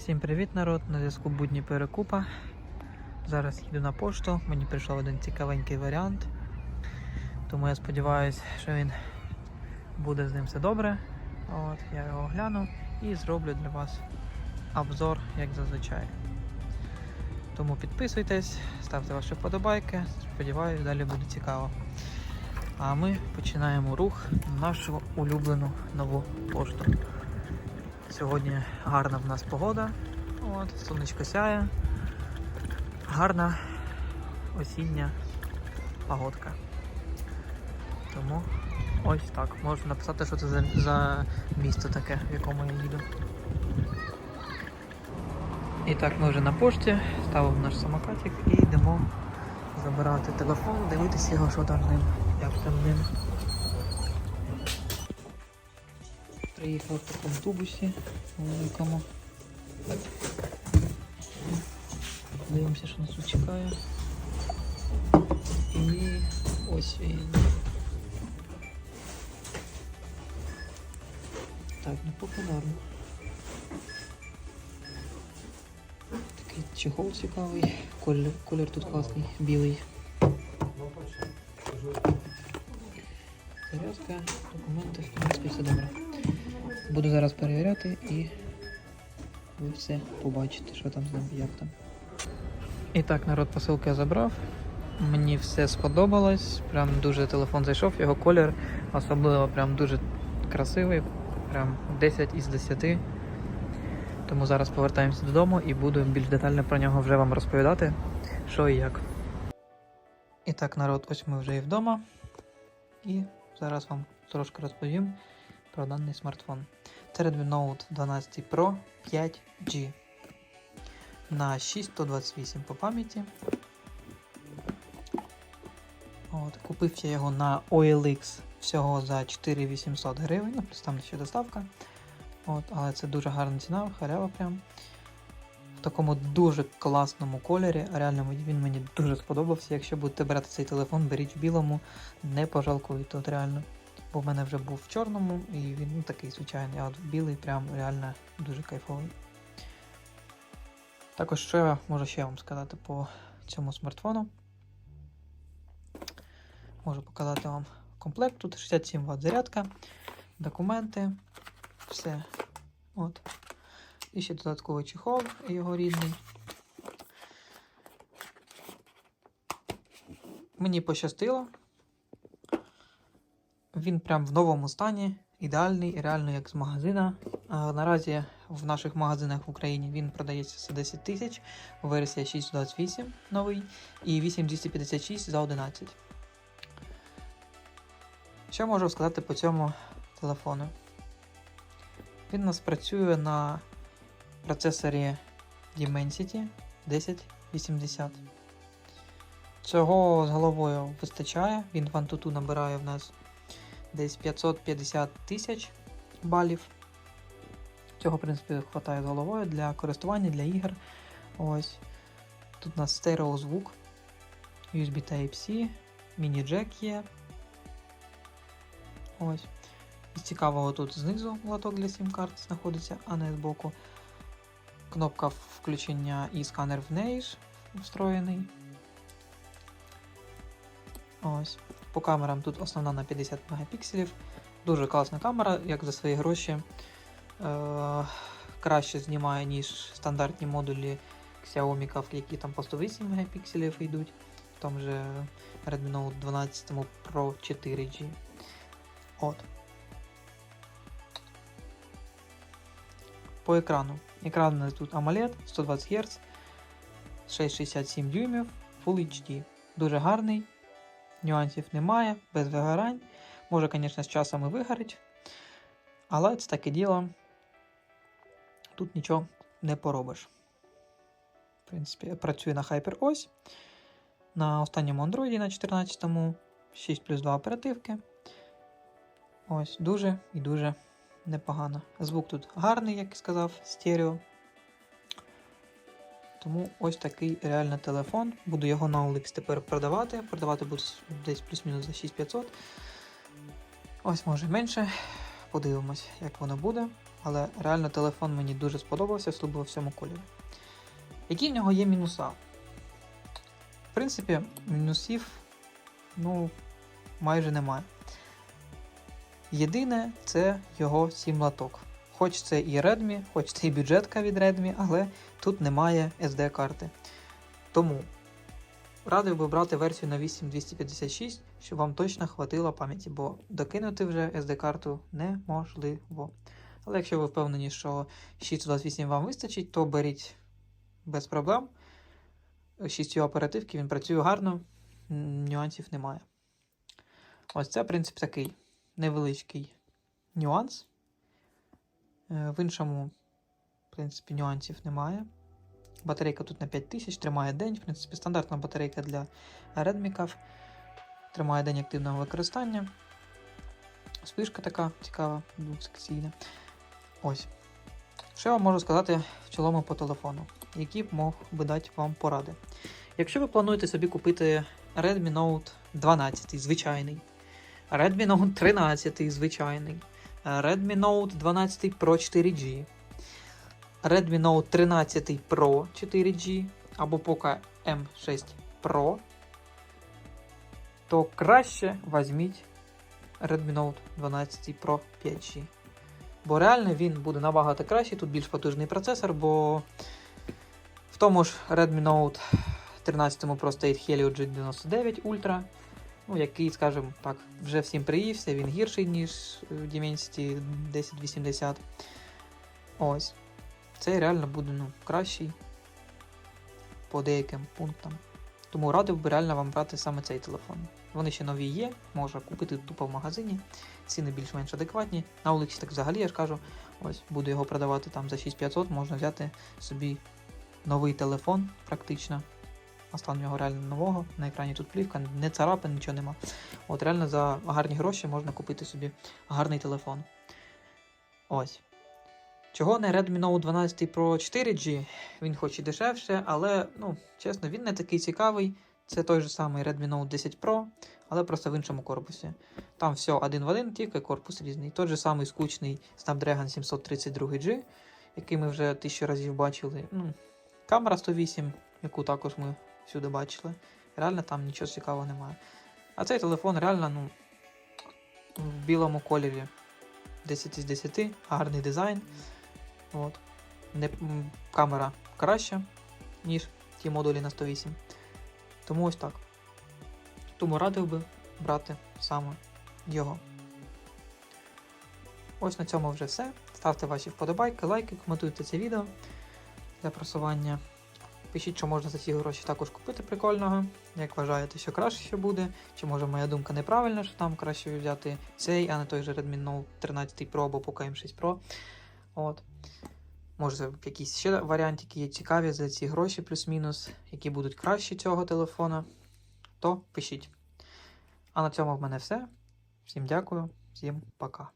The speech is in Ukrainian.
Всім привіт, народ! На зв'язку будні перекупа. Зараз їду на пошту. Мені прийшов один цікавенький варіант. Тому я сподіваюся, що він буде з ним все добре. От, я його огляну і зроблю для вас обзор, як зазвичай. Тому підписуйтесь, ставте ваші вподобайки. Сподіваюсь, далі буде цікаво. А ми починаємо рух на нашу улюблену нову пошту. Сьогодні гарна в нас погода. От, сонечко сяє. Гарна осіння погодка. Тому ось так. Можна написати, що це за, за місто таке, в якому я їду. І так, ми вже на пошті, ставимо наш самокатик і йдемо забирати телефон, дивитися його, що там ним, як там ним. Приїхав в такому тубусі великому. Дивимося, що нас тут чекає. І ось він. Так, ну популярно. Такий чехол цікавий. Колір, колір тут класний, білий. Зарядка, документи, в принципі, все добре. Буду зараз перевіряти і ви все побачите, що там з ним, як там. І так, народ посилки я забрав. Мені все сподобалось. Прям дуже телефон зайшов, його колір особливо прям дуже красивий. Прям 10 із 10. Тому зараз повертаємося додому і буду більш детально про нього вже вам розповідати, що і як. І так, народ, ось ми вже і вдома. І зараз вам трошки розповім про даний смартфон. Note 12 Pro 5G на 6128 по пам'яті. От, Купив я його на OLX всього за 4800 гривень, ну, плюс там ще доставка. От, але це дуже гарна ціна, халява прям. В такому дуже класному кольорі. Реально він мені дуже сподобався. Якщо будете брати цей телефон, беріть в білому, не пожалкуйте, от реально. Бо в мене вже був в чорному і він ну, такий звичайний, а от білий прям реально дуже кайфовий. Також що я можу ще вам сказати по цьому смартфону. Можу показати вам комплект. Тут 67 Вт зарядка, документи, все. От. І ще додатковий чехол, його рідний. Мені пощастило. Він прям в новому стані, ідеальний, реально як з магазина. А, наразі в наших магазинах в Україні він продається за 10 тисяч, версія 6.28 новий і 8256 за 11. Що можу сказати по цьому телефону? Він у нас працює на процесорі Dimensity 1080. Цього з головою вистачає. Він в Antutu набирає в нас десь 550 тисяч балів. Цього, в принципі, вистачає з головою для користування, для ігор. Ось. Тут у нас стереозвук, USB Type-C, міні-джек є. Ось. Із цікавого тут знизу лоток для сім-карт знаходиться, а не збоку. Кнопка включення і сканер в неї ж встроєний. Ось. По камерам тут основна на 50 мегапікселів. Дуже класна камера, як за свої гроші. Е- краще знімає, ніж стандартні модулі Xiaomi, які там по 108 мегапікселів йдуть. В тому же Redmi Note 12 Pro 4G. От. По екрану. Екран у нас тут AMOLED 120 Гц, 667 дюймів, Full HD. Дуже гарний. Нюансів немає, без вигорань. Може, звісно, з часом і вигорить. Але це таке діло. Тут нічого не поробиш. В принципі, працює на HyperOS. На останньому Android на 14-му 6 плюс 2 оперативки. Ось, дуже і дуже непогано. Звук тут гарний, як я сказав, стерео. Тому ось такий реально телефон. Буду його на OLX тепер продавати. Продавати буду десь плюс-мінус за 6500. Ось може менше. Подивимось, як воно буде. але реально телефон мені дуже сподобався, в всьому кольорі. Які в нього є мінуса? В принципі, мінусів ну, майже немає. Єдине це його сім латок. Хоч це і Redmi, хоч це і бюджетка від Redmi, але тут немає SD-карти. Тому радив би брати версію на 8256, щоб вам точно хватило пам'яті, бо докинути вже SD-карту неможливо. Але якщо ви впевнені, що 628 вам вистачить, то беріть без проблем. 6 оперативки, він працює гарно, нюансів немає. Ось це, в принципі, такий невеличкий нюанс. Е, В іншому, в принципі, нюансів немає. Батарейка тут на 5000, тримає день. В принципі, стандартна батарейка для Redmi. Тримає день активного використання. Спишка така цікава, двохсекційна. Ось. Що я вам можу сказати в цілому по телефону, які б мог би дати вам поради. Якщо ви плануєте собі купити Redmi Note 12 звичайний, Redmi Note 13 звичайний, Redmi Note 12 Pro 4G, Redmi Note 13 Pro 4G або Poco M6 Pro, то краще візьміть Redmi Note 12 Pro 5G. Бо реально він буде набагато кращий, тут більш потужний процесор, бо в тому ж Redmi Note 13 Pro стоїть Helio G99 Ultra, ну, який, скажімо так, вже всім приївся, він гірший, ніж е, Dimensity 1080. Ось. Цей реально буде ну, кращий по деяким пунктам. Тому радив би реально вам брати саме цей телефон. Вони ще нові є, можна купити тупо в магазині. Ціни більш-менш адекватні. На Олексі так взагалі я ж кажу, ось буду його продавати там за 6500, можна взяти собі новий телефон практично. А стан в нього реально нового. На екрані тут плівка, не царапин, нічого нема. От реально за гарні гроші можна купити собі гарний телефон. Ось. Чого не Redmi Note 12 Pro 4G? Він хоч і дешевше, але, ну, чесно, він не такий цікавий. Це той же самий Redmi Note 10 Pro, але просто в іншому корпусі. Там все один в один, тільки корпус різний. Той же самий скучний Snapdragon 732G, який ми вже тисячу разів бачили. Ну, камера 108, яку також ми всюди бачили. Реально там нічого цікавого немає. А цей телефон реально, ну, в білому кольорі 10 з 10, гарний дизайн. От. Не, камера краща, ніж ті модулі на 108. Тому ось так. Тому радив би брати саме його. Ось на цьому вже все. Ставте ваші вподобайки, лайки, коментуйте це відео для просування. Пишіть, що можна за ці гроші також купити прикольного. Як вважаєте, що краще що буде, чи може моя думка неправильна, що там краще взяти цей, а не той же Redmi Note 13 Pro або Poco M6 Pro. От. Може, якісь ще варіантики є цікаві за ці гроші, плюс-мінус, які будуть кращі цього телефона, то пишіть. А на цьому в мене все. Всім дякую, всім пока.